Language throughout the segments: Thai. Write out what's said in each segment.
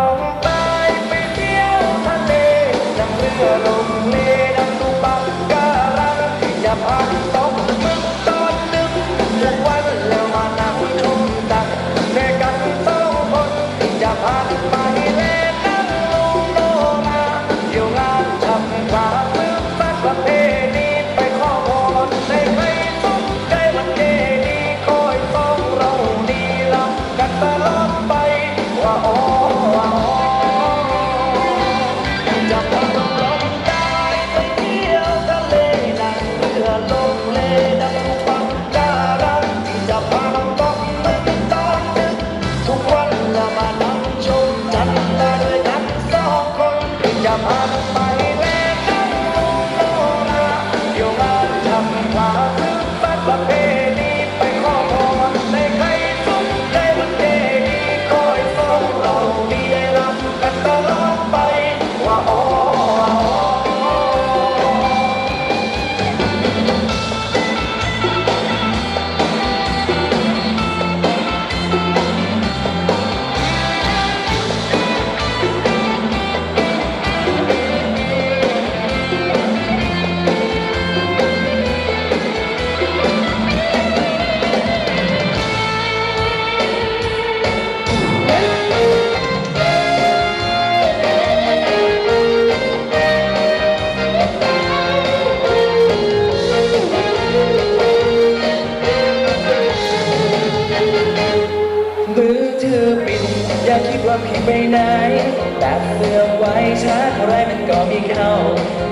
ลงใต้ไปเที่ยวทะเลดังเรือลงเลนั่งดูปะการังอย่าพาดิตก มานั่งชมจันทร์ด้วยกันสองคนจะพา ดอย่คิดว่าพี่ไปไหนแต่เสื้อไว้ชาร์จอะไรมันก็มีเขา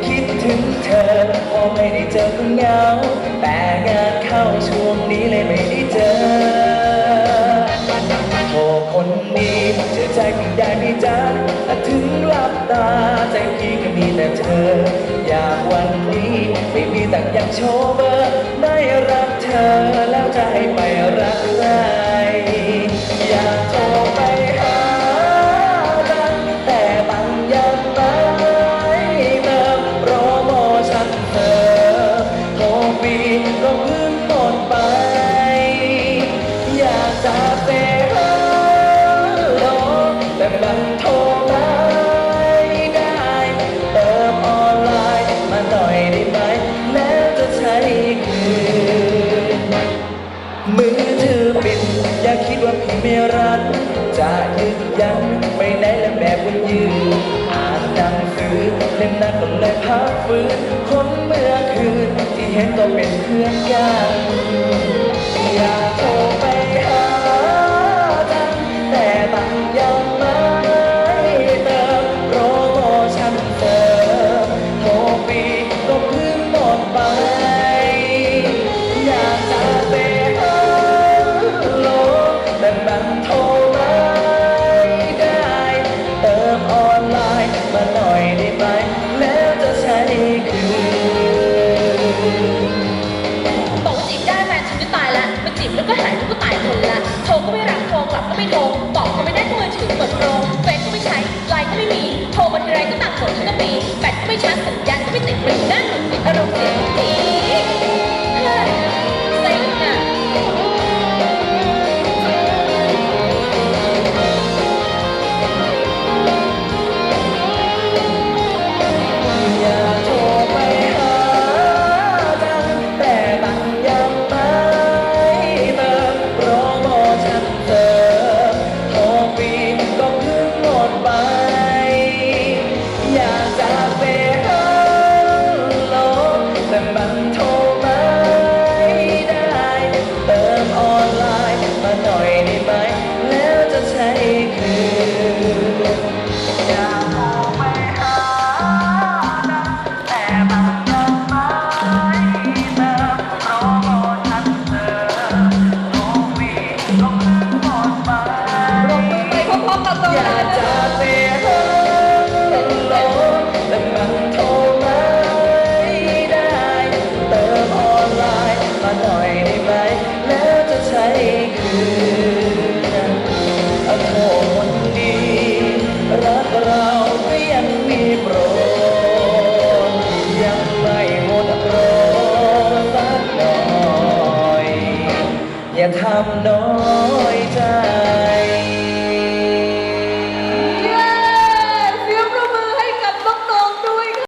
คิดถึงเธอพอไม่ได้เจอก็เหงา แต่งานเข้าช่วงนี้เลยไม่ได้เจอโทรคนดีเชื่อใจพี่ได้ไหมจ๊ะถ้าถึงหลับตาใจพี่ก็มีแต่เธอ อยากวันนี้ไม่มีแต่อยากโชว์เบอร์ได้รักเธอแล้วจะให้ไปรัก จะยืนยันไม่ไหนและแบบวันยืนอ่านหนังสือเล่มนั้นก็เลยพักฟื้นคนเมื่อคืนที่เห็นก็เป็นเพื่อนกัน ติมออนไลน์มาหน่อยได้ไหมแล้วจะใช้คืนบอกว่าจีบได้แฟนฉันจะตายละมาจีบแล้วก็หายแล้วก็ตายคนละโทรก็ไม่รับโทรกลับก็ไม่โทรบอกก็ไม่ได้ก็มือถือเปิดโปรเฟซก็ไม่ใช้ไลน์ก็ไม่มีโทรมาทีไรก็ต่างคนทั้งกะปีแบตก็ไม่ชาร์จสัญญาณก็ไม่ติดมันหน้าหงุดหงิดอารมณ์เสียทุ เติมออนไลน์มาหน่อย อย่าทำน้อยใจ